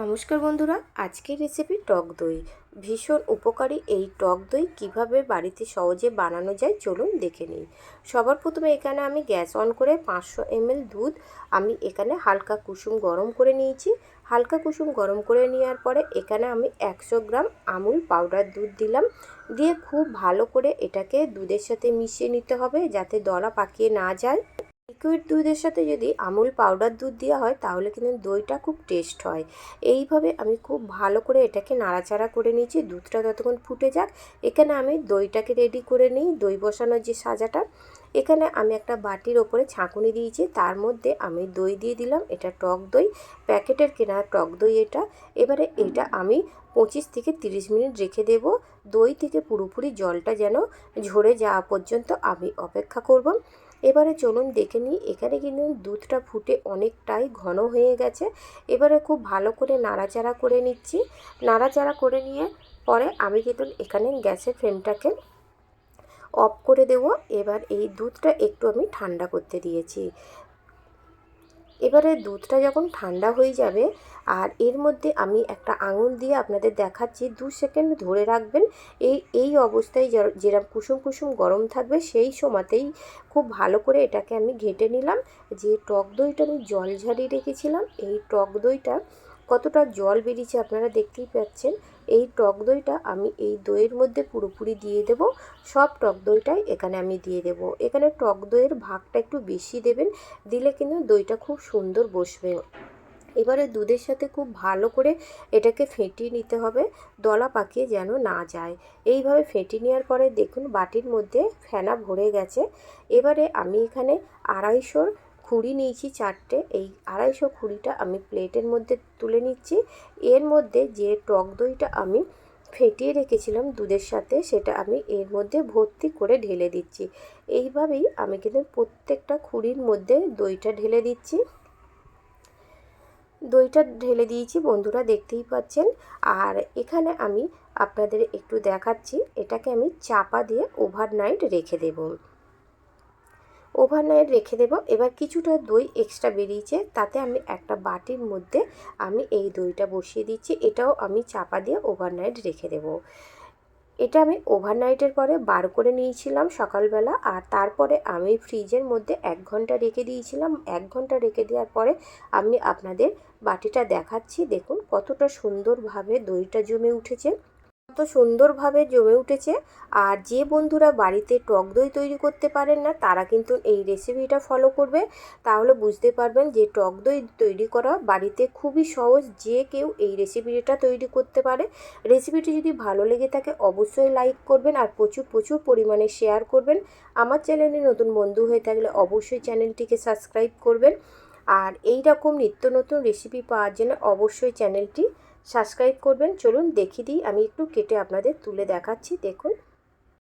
নমস্কার বন্ধুরা, আজকের রেসিপি টক দই। ভীষণ উপকারী এই টক দই কীভাবে বাড়িতে সহজে বানানো যায় চলুন দেখে নিই। সবার প্রথমে এখানে আমি গ্যাস অন করে পাঁচশো এমএল দুধ আমি এখানে হালকা কুসুম গরম করে নিয়েছি। হালকা কুসুম গরম করে নেওয়ার পরে এখানে আমি একশো গ্রাম আমুল পাউডার দুধ দিলাম। দিয়ে খুব ভালো করে এটাকে দুধের সাথে মিশিয়ে নিতে হবে যাতে দলা পাকিয়ে না যায়। লিকুইড দুধের সাথে যদি আমুল পাউডার দুধ দেওয়া হয়, তাহলে কিন্তু দইটা খুব টেস্ট হয়। এইভাবে আমি খুব ভালো করে এটাকে নাড়াচাড়া করে নিয়েছি, দুধটা ততক্ষণ ফুটে যাক। এখানে আমি দইটাকে রেডি করে নিই, দই বসানোর যে সাজাটা। এখানে আমি একটা বাটির ওপরে ছাঁকুনি দিয়েছি, তার মধ্যে আমি দই দিয়ে দিলাম, এটা টক দই। প্যাকেটের কেনা টক দই এটা। এবারে এটা আমি পঁচিশ থেকে তিরিশ মিনিট রেখে দেব। দই থেকে পুরোপুরি জলটা যেন ঝরে যাওয়া পর্যন্ত আমি অপেক্ষা করব। এবারে চলুন দেখে নিই, এখানে কিন্তু দুধটা ফুটে অনেকটাই ঘন হয়ে গেছে। এবারে খুব ভালো করে নাড়াচাড়া করে নিচ্ছি। নাড়াচাড়া করে নিয়ে পরে আমি কিন্তু এখানে গ্যাসের ফ্লেমটাকে অফ করে দেব। এবার এই দুধটা একটু আমি ঠান্ডা করতে দিয়েছি। এবারে দুধটা যখন ঠান্ডা হয়ে যাবে, আর এর মধ্যে আমি একটা আঙুল দিয়ে আপনাদের দেখাচ্ছি, দু সেকেন্ড ধরে রাখবেন। এই এই অবস্থায় যেরকম কুসুম কুসুম গরম থাকবে, সেই সময়তেই খুব ভালো করে এটাকে আমি ঘেটে নিলাম। যে টক দইটা আমি জল ঝাড়িয়ে রেখেছিলাম, এই টক দইটা কতটা জল বেরিয়েছে আপনারা দেখতেই পাচ্ছেন। এই টক দইটা আমি এই দইয়ের মধ্যে পুরোপুরি দিয়ে দেব। সব টক দইটাই এখানে আমি দিয়ে দেব। এখানে টক দইয়ের ভাগটা একটু বেশি দেবেন, দিলে কিন্তু দইটা খুব সুন্দর বসবে। এবারে দুধের সাথে খুব ভালো করে এটাকে ফেটিয়ে নিতে হবে, দলা পাকিয়ে যেন না যায়। এইভাবে ফেটিয়ে নেওয়ার পরে দেখুন বাটির মধ্যে ফেনা ভরে গেছে। এবারে আমি এখানে আড়াইশোর খুঁড়ি নিয়েছি চারটে, এই আড়াইশো খুঁড়িটা আমি প্লেটের মধ্যে তুলে নিচ্ছি। এর মধ্যে যে টক দইটা আমি ফেটিয়ে রেখেছিলাম দুধের সাথে, সেটা আমি এর মধ্যে ভর্তি করে ঢেলে দিচ্ছি। এইভাবেই আমি কিন্তু প্রত্যেকটা খুঁড়ির মধ্যে দইটা ঢেলে দিচ্ছি। দইটা ঢেলে দিয়েছি, বন্ধুরা দেখতেই পাচ্ছেন। আর এখানে আমি আপনাদের একটু দেখাচ্ছি, এটাকে আমি চাপা দিয়ে ওভারনাইট রেখে দেবো। ওভারনাইট রেখে দেব। এবার কিছুটা দই এক্সট্রা বেরিয়েছে, তাতে আমি একটা বাটির মধ্যে আমি এই দইটা বসিয়ে দিচ্ছি। এটাও আমি চাপা দিয়ে ওভারনাইট রেখে দেব। এটা আমি ওভারনাইটের পরে বার করে নিয়েছিলাম সকালবেলা, আর তারপরে আমি ফ্রিজের মধ্যে এক ঘণ্টা রেখে দিয়েছিলাম। এক ঘণ্টা রেখে দেওয়ার পরে আমি আপনাদের বাটিটা দেখাচ্ছি। দেখুন কতটা সুন্দরভাবে দইটা জমে উঠেছে। কত সুন্দরভাবে জমে উঠেছে আর যে বন্ধুরা বাড়িতে টক দই তৈরি করতে পারেন না, তারা কিন্তু এই রেসিপিটা ফলো করবে। তাহলে বুঝতে পারবেন যে টক দই তৈরি করা বাড়িতে খুবই সহজ যে কেউ এই রেসিপিটা তৈরি করতে পারে। রেসিপিটি যদি ভালো লেগে থাকে অবশ্যই লাইক করবেন আর প্রচুর প্রচুর পরিমাণে শেয়ার করবেন। আমার চ্যানেলে নতুন বন্ধু হয়ে থাকলে অবশ্যই চ্যানেলটিকে সাবস্ক্রাইব করবেন। আর এই রকম নিত্য নতুন রেসিপি পাওয়ার জন্য অবশ্যই চ্যানেলটি সাবস্ক্রাইব করবেন। চলুন দেখিয়ে দিই আমি একটু কেটে আপনাদের তুলে দেখাচ্ছি। দেখুন